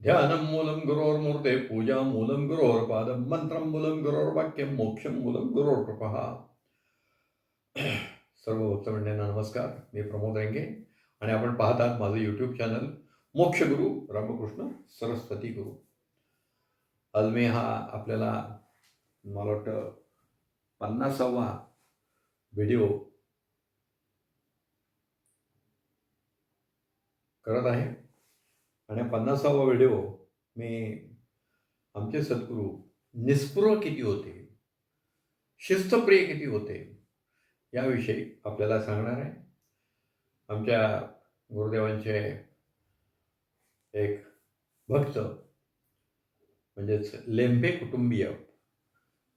ध्यानं मूलं गुरोर्मूर्ते पूजा मूलं गुरोर्पादं मंत्रं मूलं गुरोर्वाक्यं मोक्षं मूलं गुरोर्कृपः सर्व भक्तमंडळींना नमस्कार मी प्रमोद रेंगे आणि आपण पाहतात माझं यूट्यूब चॅनल मोक्षगुरू रामकृष्ण सरस्वती गुरु आज मी हा आपल्याला मला वाटतं पन्नासावा व्हिडिओ करत आहे आणि पन्नासावा व्हिडिओ मी आमचे सद्गुरू निस्पृह किती होते? शिस्तप्रिय किती होते? याविषयी आपल्याला सांगणार आहे. आमच्या गुरुदेवांचे एक भक्त म्हणजेच लेंबे कुटुंबीय.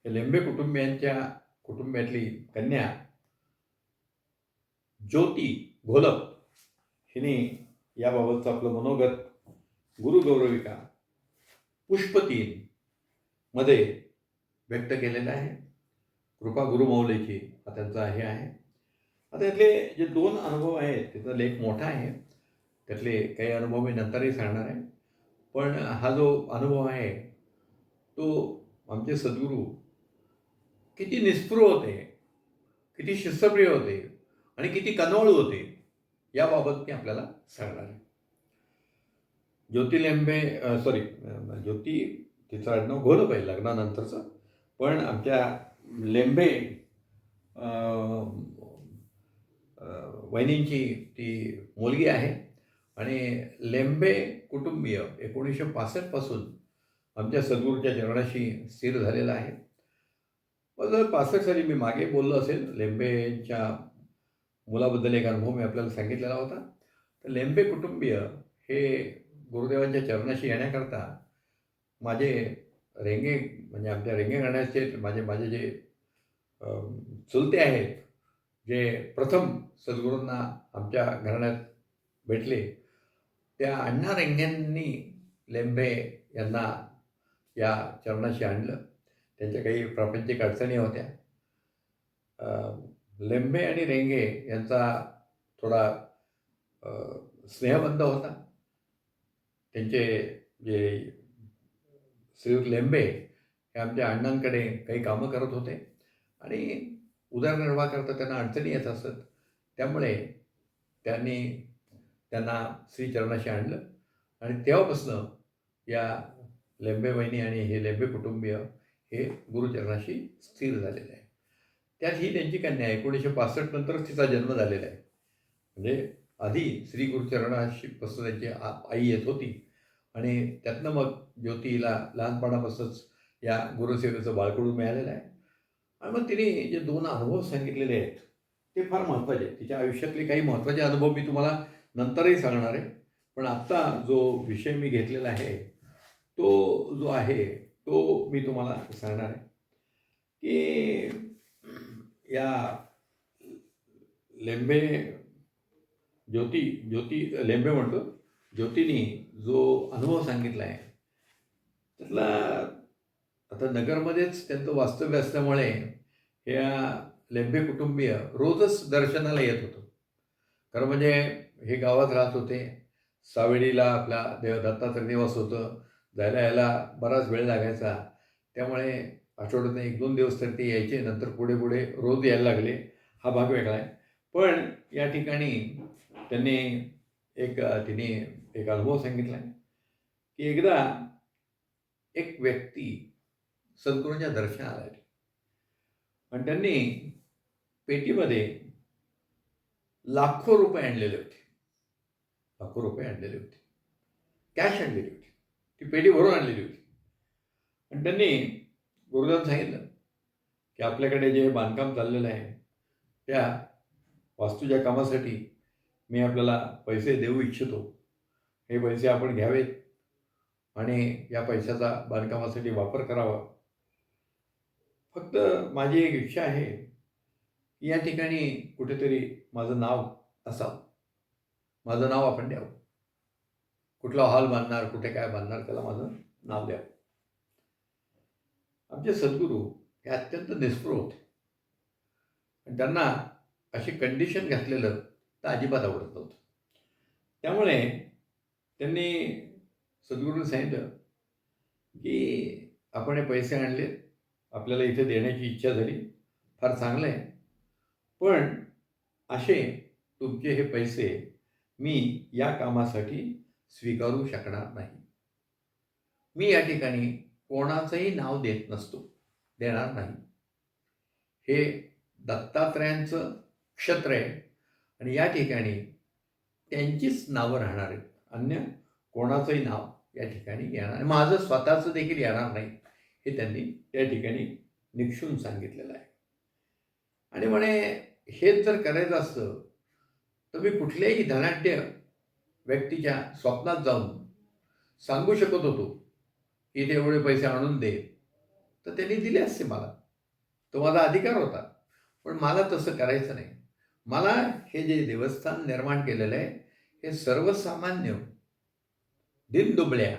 हे लेंबे कुटुंबियांच्या कुटुंबियातली कन्या ज्योती घोलप हिने याबाबतचं आपलं मनोगत गुरुगौरविका पुष्पतीन मध्ये व्यक्त केलेलं आहे. कृपा गुरुमौलेची हा त्यांचा हे आहे. आता यातले जे दोन अनुभव आहेत त्याचा लेख मोठा आहे. त्यातले काही अनुभव मी नंतरही सांगणार आहे. पण हा जो अनुभव आहे तो आमचे सद्गुरू किती निस्पृह होते किती शिस्तप्रिय होते आणि किती कनवळू होते याबाबत मी आपल्याला सांगणार आहे. ज्योती लेंबे सॉरी ज्योती तिचं आडनाव घोलप पाहिजे लग्नानंतरचं. पण आमच्या लेंबे वहिनींची ती मुलगी आहे. आणि लेंबे कुटुंबीय एकोणीसशे पासष्टपासून आमच्या सद्गुरूच्या चरणाशी स्थिर झालेला आहे. जर पासष्ट साली मी मागे बोललो असेल लेंबेच्या मुलाबद्दल एक अनुभव मी आपल्याला सांगितलेला होता. तर लेंबे कुटुंबीय हे गुरुदेवांच्या चरणाशी येण्याकरता माझे रेंगे म्हणजे आमच्या रेंगे घराण्याचे माझे माझे जे चुलते आहेत जे प्रथम सद्गुरूंना आमच्या घराण्यात भेटले त्या अण्णा रेंग्यांनी लेंबे यांना या चरणाशी आणलं. त्यांच्या काही प्रापंचिक अडचणी होत्या. लेंबे आणि रेंगे यांचा थोडा स्नेहबंध होता. त्यांचे जे श्रीयुत लेंबे हे आमच्या अण्णांकडे काही कामं करत होते. आणि उदरनिर्वाह करता त्यांना अडचणी येत असत. त्यामुळे त्यांनी त्यांना श्रीचरणाशी आणलं. आणि तेव्हापासनं या लेंबे वहिनी आणि हे लेंबे कुटुंबीय हे गुरुचरणाशी स्थिर झालेले आहे. त्यात ही त्यांची कन्या एकोणीसशे पासष्ट नंतरच तिचा जन्म झालेला आहे. म्हणजे आधी श्री गुरुचरणाशी पासून त्यांची आ आई येत होती. आणि त्यातनं मग ज्योतीला लहानपणापासूनच या गुरुसेवेचं बाळकडून मिळालेलं आहे. आणि मग तिने जे दोन अनुभव सांगितलेले आहेत ते फार महत्त्वाचे आहेत. तिच्या आयुष्यातले काही महत्त्वाचे अनुभव मी तुम्हाला नंतरही सांगणार आहे. पण आत्ता जो विषय मी घेतलेला आहे तो जो आहे तो मी तुम्हाला सांगणार आहे. की या लेंबे ज्योती ज्योती लेंबे म्हणतो. ज्योतीनी जो अनुभव सांगितला आहे त्यातला आता नगरमध्येच त्यांचं वास्तव्य असल्यामुळे ह्या लेंबे कुटुंबीय रोजच दर्शनाला येत होतो. खरं म्हणजे हे गावात राहत होते. सावेडीला आपला देव दत्ताचं निवास होतं. जायला यायला बराच वेळ लागायचा. त्यामुळे आठवड्यातून एक दोन दिवस तर ते यायचे. नंतर पुढे पुढे रोज यायला लागले. हा भाग वेगळा आहे. पण या ठिकाणी त्यांनी एक तिने एक अनुभव सांगितला आहे की एकदा एक व्यक्ती सद्गुरूंच्या दर्शनाला आली आणि त्यांनी पेटीमध्ये लाखो रुपये आणलेले होते. लाखो रुपये आणलेले होते. कॅश आणलेली होती. ती पेटी भरून आणलेली होती. आणि त्यांनी गुरुदेवांनी सांगितलं की आपल्याकडे जे बांधकाम चाललेलं आहे त्या वास्तूच्या कामासाठी मी आपल्याला पैसे देऊ इच्छितो. हे पैसे आपण घ्यावेत आणि या पैशाचा बांधकामासाठी वापर करावा. फक्त माझी एक इच्छा आहे की या ठिकाणी कुठेतरी माझं नाव असावं. माझं नाव आपण द्यावं. कुठला हॉल बांधणार कुठे काय बांधणार त्याला माझं नाव द्यावं. आमचे सद्गुरू हे अत्यंत निस्पृह होते. त्यांना अशी कंडिशन घातलेलं तर अजिबात आवडत नव्हतं. त्यामुळे त्यांनी सद्गुरूने सांगितलं की आपण हे पैसे आणले आपल्याला इथे देण्याची इच्छा झाली फार चांगलं आहे. पण असे तुमचे हे पैसे मी या कामासाठी स्वीकारू शकणार नाही. मी या ठिकाणी कोणाचंही नाव देत नसतो देणार नाही. हे दत्तात्रयांचं क्षत्र आहे. आणि या ठिकाणी त्यांचीच नावं राहणार आहेत. अन्य कोणाचंही नाव या ठिकाणी येणार आणि माझं स्वतःचं देखील येणार नाही हे त्यांनी त्या ठिकाणी निक्षून सांगितलेलं आहे. आणि म्हणे हेच जर करायचं असतं तर मी कुठल्याही धनाढ्य व्यक्तीच्या स्वप्नात जाऊन सांगू शकत होतो की ते एवढे पैसे आणून दे. तर त्यांनी दिले असते मला. तो माझा अधिकार होता. पण मला तसं करायचं नाही. मला हे जे देवस्थान निर्माण केलेलं आहे हे सर्वसामान्य दिनदुबळ्या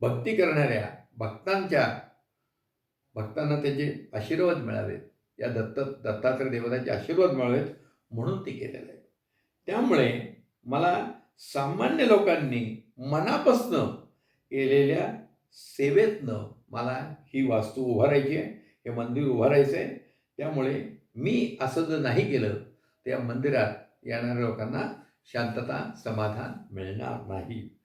भक्ती करणाऱ्या भक्तांच्या भक्तांना त्याचे आशीर्वाद मिळावेत या दत्त दत्तात्रय देवतांचे आशीर्वाद मिळावेत म्हणून ते केलेलं आहे. त्यामुळे मला सामान्य लोकांनी मनापासनं केलेल्या सेवेतनं मला ही वास्तू उभारायची आहे हे मंदिर उभारायचं आहे. त्यामुळे मी असं जर नाही केलं त्या मंदिरात येणाऱ्या लोकांना शांतता समाधान मिळणार नाही.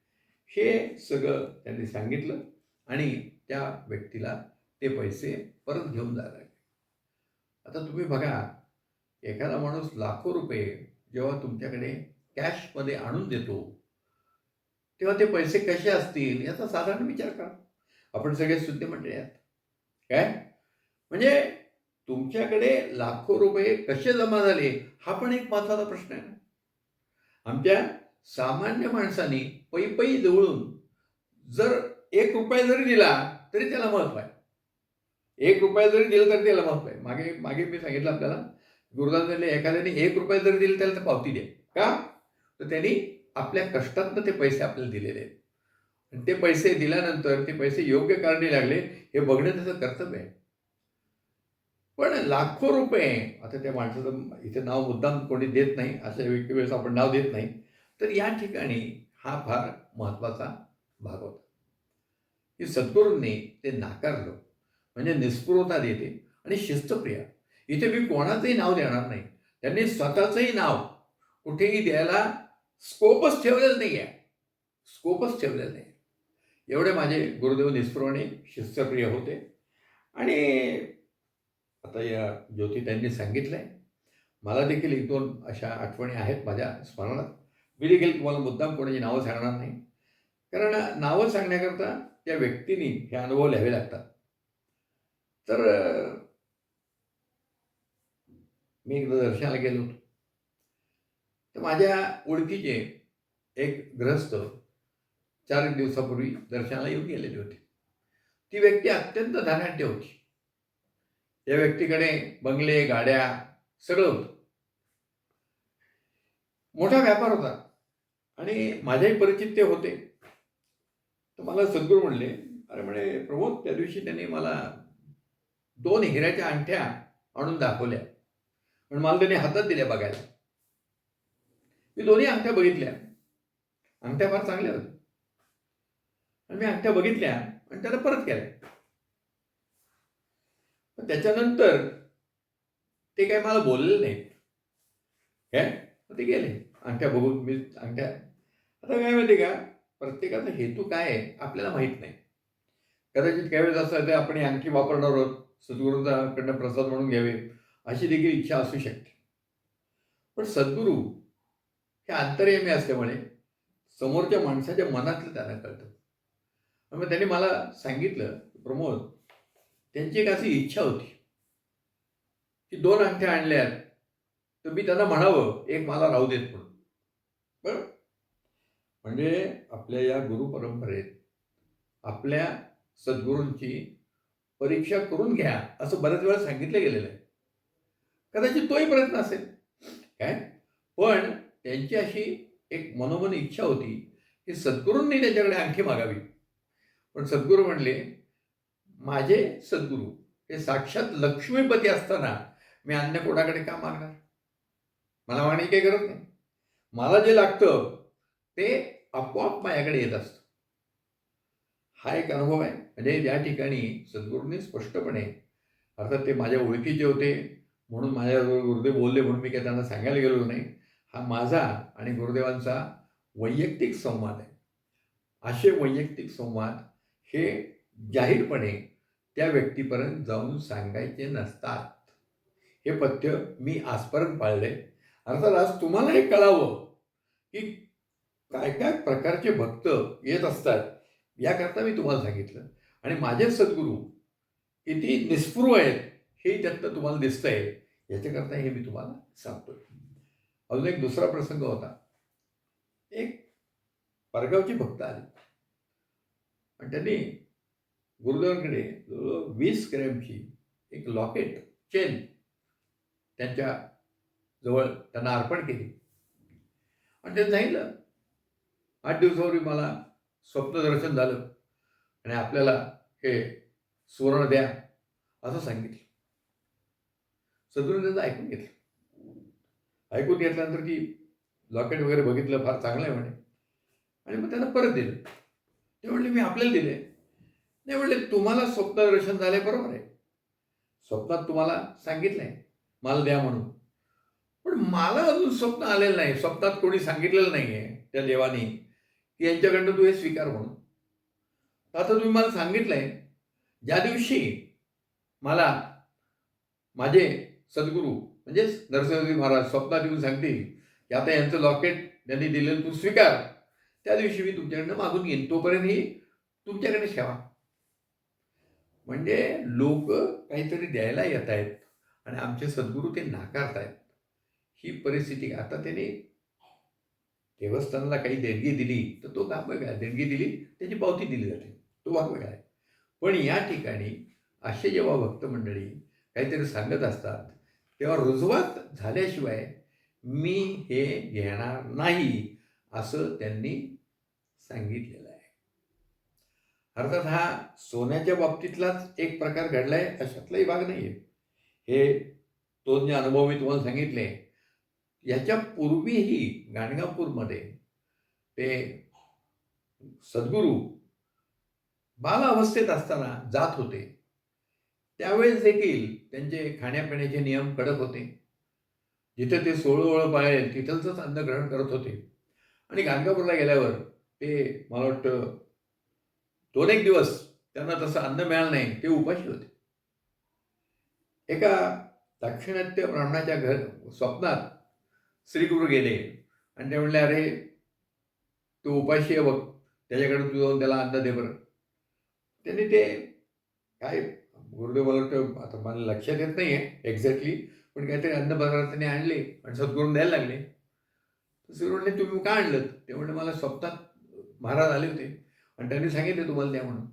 हे सगळं त्यांनी सांगितलं आणि त्या व्यक्तीला ते पैसे परत घेऊन जायला लागले. आता तुम्ही बघा एखादा माणूस लाखो रुपये जेव्हा तुमच्याकडे कॅशमध्ये आणून देतो तेव्हा ते पैसे कसे असतील याचा साधारण विचार करा. आपण सगळे शुद्ध मंडळी आहात. काय? म्हणजे तुमच्याकडे लाखो रुपये कसे जमा झाले हा पण एक महत्त्वाचा प्रश्न आहे. आमच्या सामान्य माणसाने पै पै जवळून जर एक रुपया जरी दिला तरी त्याला महत्त्व आहे. एक रुपया जरी दिलं तरी त्याला महत्त्व आहे. मागे मागे मी सांगितलं आपल्याला गुरुदास एखाद्याने एक रुपया जरी दिले त्याला तर पावती द्या. का? तर त्यांनी आपल्या कष्टातनं ते पैसे आपल्याला दिलेले आहेत. आणि ते पैसे दिल्यानंतर ते पैसे योग्य कारणी लागले हे बघणं त्याचं कर्तव्य आहे. पण लाखो रुपये आता त्या माणसाचं इथे नाव मुद्दाम कोणी देत नाही अशा व्यक्ती वेळेस आपण नाव देत नाही तर या ठिकाणी हा फार महत्त्वाचा भाग होता. की सद्गुरूंनी ते नाकारलं म्हणजे निस्पृहता देते आणि शिस्तप्रिया. इथे मी कोणाचंही नाव देणार नाही. त्यांनी स्वतःचंही नाव कुठेही द्यायला स्कोपच ठेवलेलं नाही आहे स्कोपच ठेवलेलं नाही एवढे माझे गुरुदेव निस्पृहणे शिस्तप्रिय होते. आणि आता या ज्योती त्यांनी सांगितलं आहे मला देखील एक दोन अशा आठवणी आहेत माझ्या स्मरणात. मी देखील तुम्हाला मुद्दाम कोणाची नावं सांगणार नाही. कारण नावं सांगण्याकरता त्या व्यक्तीने हे अनुभव लिहावे लागतात. तर मी एकदा दर्शनाला गेलो होतो. तर माझ्या ओळखीचे एक ग्रहस्थ चार एक दिवसापूर्वी दर्शनाला येऊन गेलेली होती. ती व्यक्ती अत्यंत धनाढ्य होती. त्या व्यक्तीकडे बंगले गाड्या सगळं होतं. मोठा व्यापार होता. आणि माझ्याही परिचित ते होते. तर मला सद्गुरू म्हणले अरे म्हणे प्रमोद त्या दिवशी त्यांनी मला दोन हिऱ्याच्या अंगठ्या आणून दाखवल्या. पण मला त्यांनी हातात दिल्या बघायला. मी दोन्ही अंगठ्या बघितल्या. अंगठ्या फार चांगल्या होत्या. आणि मी अंगठ्या बघितल्या आणि त्याला परत केल्या. त्याच्यानंतर ते काय मला बोललेले नाहीत. काय? ते गेले. अंगठ्या बघून मी अंगठ्या आता काय माहिती का? प्रत्येकाचा हेतू काय आहे आपल्याला माहीत नाही. कदाचित काही वेळेस असं ते आपण अंगठी वापरणार आहोत सद्गुरूंकडनं प्रसाद म्हणून घ्यावे अशी देखील इच्छा असू शकते. पण सद्गुरू हे अंतर्यामी असल्यामुळे समोरच्या माणसाच्या मनातलं त्यांना कळतं. मग त्यांनी मला सांगितलं प्रमोद त्यांची एक अशी इच्छा होती. की दोन अंगठ्या आणल्यात तर मी त्यांना म्हणावं एक मला राहू देत म्हणून. बरं म्हणजे आपल्या या गुरु परंपरेत आपल्या सद्गुरूंची परीक्षा करून घ्या असं बऱ्याच वेळा सांगितलं गेलेलं आहे. कदाचित तोही प्रयत्न असेल. काय? पण त्यांची अशी एक मनोमन इच्छा होती की सद्गुरूंनी त्याच्याकडे आणखी मागावी. पण सद्गुरू म्हणले माझे सद्गुरू हे साक्षात लक्ष्मीपती असताना मी अन्य कोणाकडे का मागणार? मला मागणी काही गरज नाही. मला जे लागतं ते आपोआप माझ्याकडे येत असतं. हा एक अनुभव आहे. म्हणजे या ठिकाणी सद्गुरूंनी स्पष्टपणे अर्थात ते माझ्या ओळखीचे होते म्हणून माझ्याबरोबर गुरुदेव बोलले म्हणून मी काही त्यांना सांगायला गेलो नाही. हा माझा आणि गुरुदेवांचा वैयक्तिक संवाद आहे. असे वैयक्तिक संवाद हे जाहीरपणे त्या व्यक्तीपर्यंत जाऊन सांगायचे नसतात. हे पथ्य मी आजपर्यंत पाळले अर्थात आज तुम्हाला हे कळावं की काय काय प्रकारचे भक्त येत असतात याकरता मी तुम्हाला सांगितलं. आणि माझे सद्गुरू किती निस्पृह आहेत हे त्यातनं तुम्हाला दिसतंय. याच्याकरता हे मी तुम्हाला सांगतो अजून एक दुसरा प्रसंग होता. एक परगावची भक्त आली. आणि त्यांनी गुरुदेवांकडे जवळजवळ वीस ग्रॅमची एक लॉकेट चेन त्यांच्या जवळ त्यांना अर्पण केली. आणि ते सांगितलं आठ दिवसापूर्वी मला स्वप्नदर्शन झालं आणि आपल्याला हे सुवर्ण द्या असं सांगितलं. सदरून त्याचं ऐकून घेतलं. ऐकून घेतल्यानंतर की लॉकेट वगैरे बघितलं फार चांगलं आहे म्हणे. आणि मग त्यांना परत दिलं. ते म्हणले मी आपल्याला दिले नाही म्हणले तुम्हाला स्वप्न दर्शन झाले बरोबर आहे. स्वप्नात तुम्हाला सांगितलंय. मला द्या म्हणून. पण मला अजून स्वप्न आलेलं नाही. स्वप्नात कोणी सांगितलेलं नाही आहे त्या देवाने की यांच्याकडनं तू हे स्वीकार म्हणून. आता तुम्ही मला सांगितलंय ज्या दिवशी मला माझे सद्गुरू म्हणजेच नरसिंहजी महाराज स्वप्नात येऊन सांगतील की आता यांचं लॉकेट त्यांनी दिलेलं तू स्वीकार त्या दिवशी मी तुमच्याकडनं मागून घेईन. तोपर्यंत ही तुमच्याकडे ठेवा म्हणजे लोक काहीतरी द्यायला येत आहेत आणि आमचे सद्गुरू ते नाकारत आहेत ही परिस्थिती आता त्याने देवस्थानाला काही देणगी दिली तर तो काम वेगळा. देणगी दिली त्याची पावती दिली जाते. तो भाग वेगळा आहे. पण या ठिकाणी असे जेव्हा भक्त मंडळी काहीतरी सांगत असतात तेव्हा रुजवत झाल्याशिवाय मी हे घेणार नाही असं त्यांनी सांगितलेलं अर्थात हा सोन्याच्या बाबतीतलाच एक प्रकार घडलाय अशातलाही भाग नाही आहे हे तो जे अनुभव मी तुम्हाला सांगितले याच्या पूर्वीही गाणगापूरमध्ये ते सद्गुरू बाल अवस्थेत असताना जात होते. त्यावेळेस देखील त्यांचे खाण्यापिण्याचे नियम कडक होते. जिथे ते सोळं पाळेल तिथलचंच अन्न ग्रहण करत होते. आणि गाणगापूरला गेल्यावर ते मला वाटतं दोन एक दिवस त्यांना तसं अन्न मिळालं नाही ते उपाशी होते. एका दाक्षिणात्य ब्राह्मणाच्या घर स्वप्नात श्रीगुरु गेले आणि ते म्हणले अरे तू उपाशी आहे बघ त्याच्याकडे तू जाऊन त्याला अन्न दे बरं. त्यांनी ते काय गुरुदेव मला आता मला लक्षात येत नाही आहे एक्झॅक्टली पण काहीतरी अन्न पदार्थाने आणले आणि सद्गुरून द्यायला लागले. श्री म्हणले तुम्ही का आणलं? ते म्हणले मला स्वप्नात महाराज आले होते. आणि त्यांनी सांगितले तुम्हाला द्या म्हणून.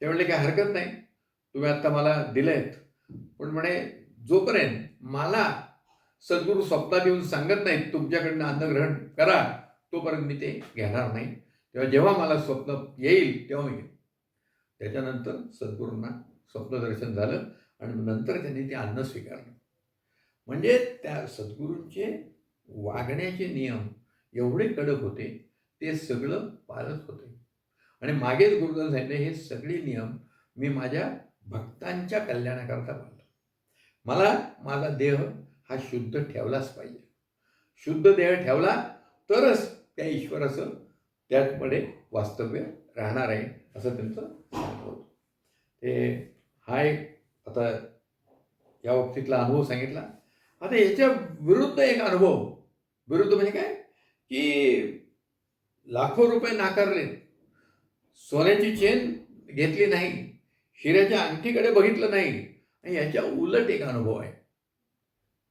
ते म्हणले काय हरकत नाही. तुम्ही आत्ता मला दिलेत पण म्हणे जोपर्यंत मला सद्गुरू स्वप्नात येऊन सांगत नाहीत तुमच्याकडनं अन्न ग्रहण करा तोपर्यंत मी ते घेणार नाही. तेव्हा जेव्हा मला स्वप्न येईल तेव्हा मी त्याच्यानंतर सद्गुरूंना स्वप्नदर्शन झालं आणि नंतर त्यांनी ते अन्न स्वीकारलं. म्हणजे त्या सद्गुरूंचे वागण्याचे नियम एवढे कडक होते ते सगळं पाळत होते. आणि मागेच गुरुदेव साहेबने हे सगळे नियम मी माझ्या भक्तांच्या कल्याणाकरता पाळतो. मला माझा देह हा शुद्ध ठेवलाच पाहिजे. शुद्ध देह ठेवला तरच त्या ईश्वराचं त्यामध्ये वास्तव्य राहणार आहे असं त्यांचं होतं. ते हा एक आता या बाबतीतला अनुभव सांगितला. आता याच्या विरुद्ध एक अनुभव विरुद्ध म्हणजे काय? की लाखो रुपये नाकारले सोन्याची चेन घेतली नाही हिऱ्याच्या अंगठीकडे बघितलं नाही आणि याच्या उलट एक अनुभव आहे.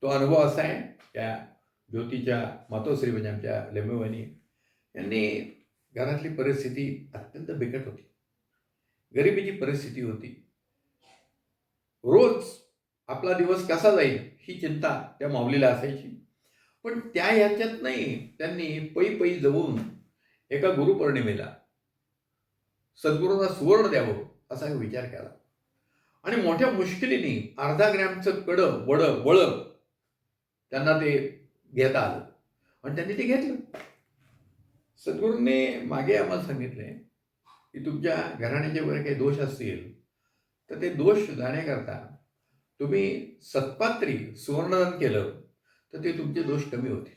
तो अनुभव असा आहे त्या ज्योतीच्या मातोश्री म्हणजे आमच्या लेंबेवानी यांनी घरातली परिस्थिती अत्यंत बिकट होती. गरिबीची परिस्थिती होती. रोज आपला दिवस कसा जाईल ही चिंता त्या माऊलीला असायची. पण त्या ह्याच्यात नाही त्यांनी पै पै जवून एका गुरुपौर्णिमेला सद्गुरूंना सुवर्ण द्यावं असा विचार केला. आणि मोठ्या मुश्किलीने अर्धा ग्रॅमचं कडं वडं वळं त्यांना ते घेता आलं. आणि त्यांनी ते घेतलं. सद्गुरूंनी मागे आम्हाला सांगितले की तुमच्या घराण्याचे वगैरे काही दोष असतील तर ते दोष जाण्याकरता तुम्ही सत्पात्री सुवर्णदान केलं तर ते तुमचे दोष कमी होतील.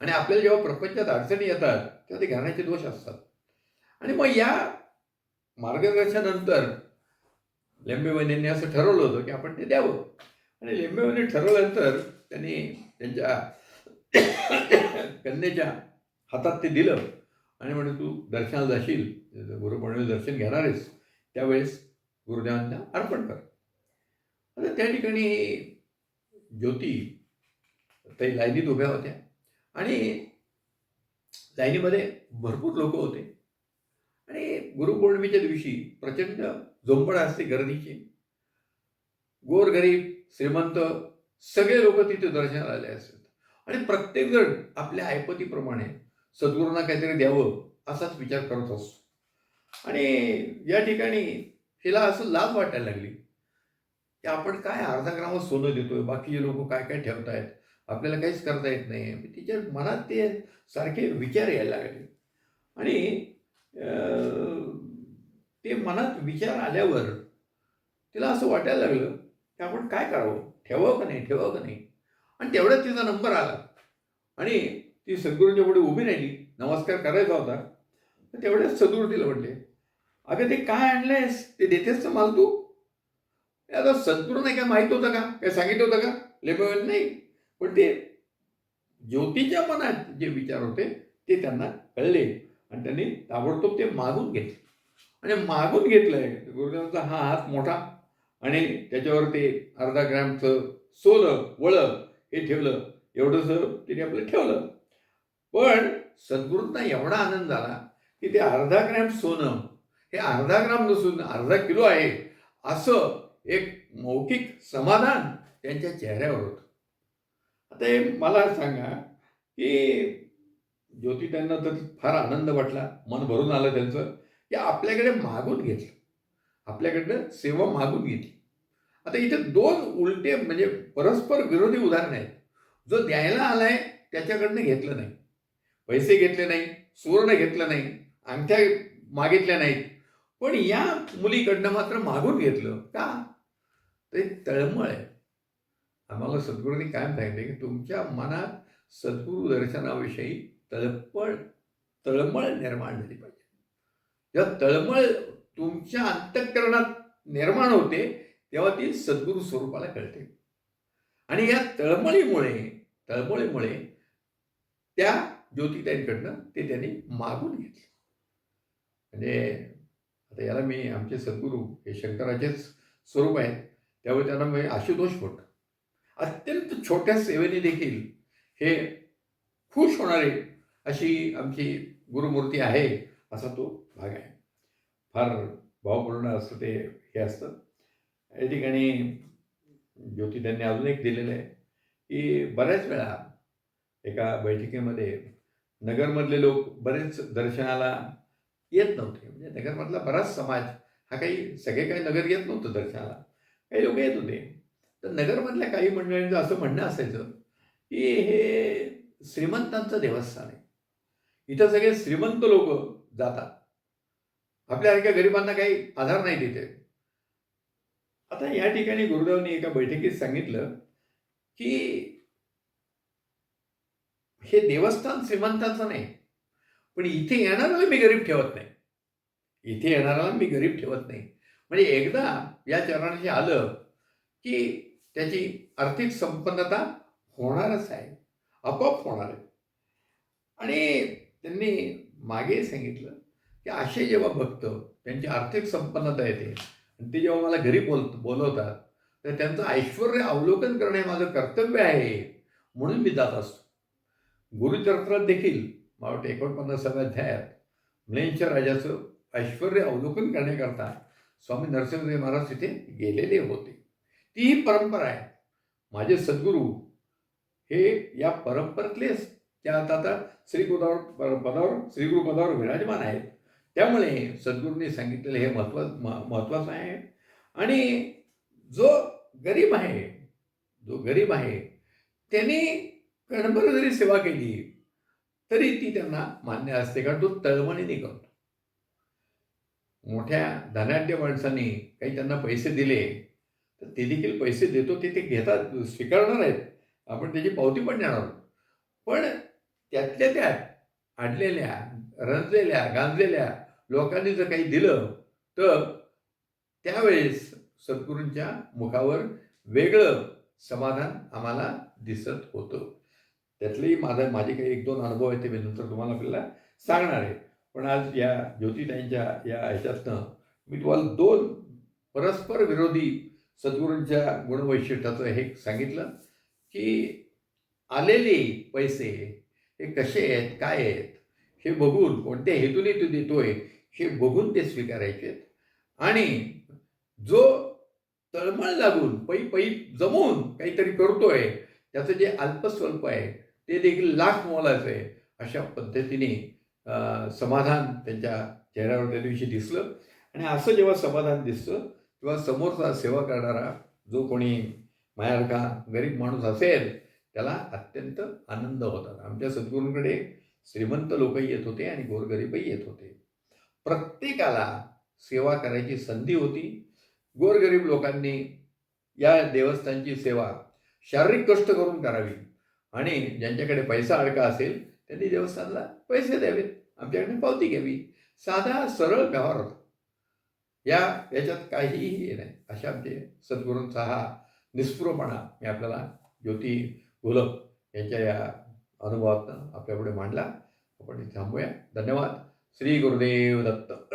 आणि आपल्याला जेव्हा प्रपंचात अडचणी येतात तेव्हा ते घराण्याचे दोष असतात. आणि मग या मार्गदर्शनानंतर लेंबेवानींनी असं ठरवलं होतं की आपण ते द्यावं. आणि लेंबेवानी ठरवल्यानंतर त्यांनी त्यांच्या कन्येच्या हातात ते दिलं. आणि म्हणे तू दर्शनाला जाशील गुरुपौर्णिमे दर्शन घेणार आहेस त्यावेळेस गुरुदेवांना अर्पण कर. आता त्या ठिकाणी ज्योती ते लाईनीत उभ्या होत्या. आणि लाईनीमध्ये भरपूर लोक होते. आणि गुरुपौर्णिमेच्या दिवशी प्रचंड झोंबड असते गर्दीची. गोरगरीब श्रीमंत सगळे लोक तिथे दर्शनाला आले असतात. आणि प्रत्येकजण आपल्या ऐपतीप्रमाणे सद्गुरूंना काहीतरी द्यावं असाच विचार करत असतो. आणि या ठिकाणी हिला असं लाज वाटायला लागली की आपण काय अर्धा ग्राम सोनं देतोय बाकीचे लोक काय काय ठेवतायत आपल्याला काहीच करता येत नाही. तिच्या मनात ते सारखे विचार यायला लागले. आणि ते मनात विचार आल्यावर तिला असं वाटायला लागलं की आपण काय करावं? ठेवावं का नाही? ठेवावं का नाही? आणि तेवढ्यात तिचा नंबर आला. आणि ती सद्गुरूंच्या पुढे उभी राहिली. नमस्कार करायचा होता. तर तेवढ्याच सद्गुरू तिला म्हटले अगं ते काय आणलंयस? ते देतेस तर मला तू? आता सद्गुरू नाही काय माहीत होतं का? काय सांगितलं होतं का? लेबल नाही. पण ते ज्योतीच्या मनात जे विचार होते ते त्यांना कळले. आणि त्यांनी ताबडतोब ते मागून घेतले. आणि मागून घेतलंय. गुरुदेवांचा हा हात मोठा आणि त्याच्यावर ते अर्धा ग्रॅमचं सोलं वळं हे ठेवलं. एवढंसं तिने आपलं ठेवलं. पण सद्गुरूंना एवढा आनंद झाला की ते अर्धा ग्रॅम सोनं हे अर्धा ग्राम नसून अर्धा किलो आहे असं एक मौखिक समाधान त्यांच्या चेहऱ्यावर होतं. आता हे मला सांगा की ज्योती त्यांना तर फार आनंद वाटला मन भरून आलं त्यांचं. की आपल्याकडे मागून घेतलं. आपल्याकडनं सेवा मागून घेतली. आता इथे दोन उलटे म्हणजे परस्पर विरोधी उदाहरण आहेत. जो द्यायला आलाय त्याच्याकडनं घेतलं नाही. पैसे घेतले नाही सुवर्ण घेतलं नाही अंगठ्या मागितल्या नाहीत. पण या मुलीकडनं मात्र मागून घेतलं. का? ते तळमळ आहे. आम्हाला सद्गुरूंनी काय सांगितलं की तुमच्या मनात सद्गुरू दर्शनाविषयी तळपळ तळमळ निर्माण झाली पाहिजे. जेव्हा तळमळ तुमच्या अंतःकरणात निर्माण होते तेव्हा ती सद्गुरू स्वरूपाला कळते. आणि या तळमळीमुळे तळमळीमुळे त्या ज्योतिताईंकडनं ते त्यांनी मागून घेतले. म्हणजे आता याला मी आमचे सद्गुरू हे शंकराचेच स्वरूप आहेत त्यामुळे त्यांना मी आशुतोष म्हणतो अत्यंत छोट्या सेवेने देखील हे खुश होणारे अशी आमची गुरुमूर्ती आहे असा तो भाग आहे. फार भावपूर्ण असं ते हे असतं. या ठिकाणी ज्योती त्यांनी अजून एक दिलेलं आहे की बऱ्याच वेळा एका बैठकीमध्ये नगरमधले लोक बरेच दर्शनाला येत नव्हते. म्हणजे नगरमधला बराच समाज हा काही सगळे काही नगर येत नव्हतं दर्शनाला. काही लोक येत होते. तर नगरमधल्या काही मंडळींचं असं म्हणणं असायचं की हे श्रीमंतांचं देवस्थान आहे. इथं सगळे श्रीमंत लोक जातात. आपल्यासारख्या गरिबांना काही आधार नाही देते आता या ठिकाणी गुरुदेवनी एका बैठकीत सांगितलं की हे देवस्थान श्रीमंताचं नाही पण इथे येणाऱ्याला मी गरीब ठेवत नाही. इथे येणाऱ्याला मी गरीब ठेवत नाही. म्हणजे एकदा या चरणाशी आलं की त्याची आर्थिक संपन्नता होणारच आहे आपोआप होणार आहे. आणि त्यांनी मागे सांगितलं की असे जेव्हा भक्त त्यांची आर्थिक संपन्नता येते. आणि ते जेव्हा मला घरी बोल बोलवतात तर त्यांचं ऐश्वर अवलोकन करणे माझं कर्तव्य आहे. म्हणून मी जात असतो. गुरुचरित्रात देखील मला वाटतं एकोणपन्नासाव्या अध्यायात म्लेंच्या राजाचं ऐश्वर अवलोकन करण्याकरता स्वामी नरसिंहदेव महाराज तिथे गेलेले होते. ती ही परंपरा आहे माझे सद्गुरू हे या परंपरेतलेच त्या आता आता श्री पदावर श्री गुरु पदावर विराजमान आहेत. त्यामुळे सद्गुरूंनी सांगितलेलं हे महत्वा महत्वाचं महत्त्वाचं आहे. आणि जो गरीब आहे जो गरीब आहे त्यांनी कणभर जरी सेवा केली तरी ती त्यांना मान्य असते कारण तो तळमळीने करतो. मोठ्या धनाढ्य माणसांनी काही त्यांना पैसे दिले तर ते देखील पैसे देतो ते ते घेतात स्वीकारणार आहेत. आपण त्याची पावती पण देणार आहोत. पण त्यातल्या त्यात आणलेल्या रंजलेल्या गांजलेल्या लोकांनी जर काही दिलं तर त्यावेळेस सद्गुरूंच्या मुखावर वेगळं समाधान आम्हाला दिसत होतं. त्यातलेही माझा माझे काही एक दोन अनुभव आहेत ते मी नंतर तुम्हाला आपल्याला सांगणार आहे. पण आज या ज्योतिताईंच्या या ह्याच्यातनं मी तुम्हाला दोन परस्पर विरोधी सद्गुरूंच्या गुणवैशिष्ट्याचं हे सांगितलं की आलेले पैसे हे कसे आहेत काय आहेत हे बघून कोणत्या हेतूने तो देतोय हे बघून ते स्वीकारायचे. आणि जो तळमळ लागून पै पै जमवून काहीतरी करतोय त्याचं जे अल्पस्वल्प आहे ते देखील लाख मोलाचं आहे अशा पद्धतीने समाधान त्यांच्या चेहऱ्यावर त्या दिवशी दिसलं. आणि असं जेव्हा समाधान दिसतं तेव्हा समोरचा सेवा करणारा जो कोणी माझ्यासारखा गरीब माणूस असेल त्याला अत्यंत आनंद होतात आमच्या सद्गुरूंकडे श्रीमंत लोकही येत होते आणि गोरगरीबही येत होते. प्रत्येकाला सेवा करायची संधी होती. गोरगरीब लोकांनी या देवस्थानची सेवा शारीरिक कष्ट करून करावी आणि ज्यांच्याकडे पैसा अडका असेल त्यांनी देवस्थानला पैसे द्यावेत आमच्याकडे पावती घ्यावी. साधा सरळ व्यवहार होता. या याच्यात काहीही हे नाही. अशा आमचे सद्गुरूंचा हा निस्पृहपणा मी आपल्याला ज्योती गुलब यांच्या या अनुभवातनं आपल्यापुढे मांडला. आपण थांबूया. धन्यवाद. श्री गुरुदेव दत्त.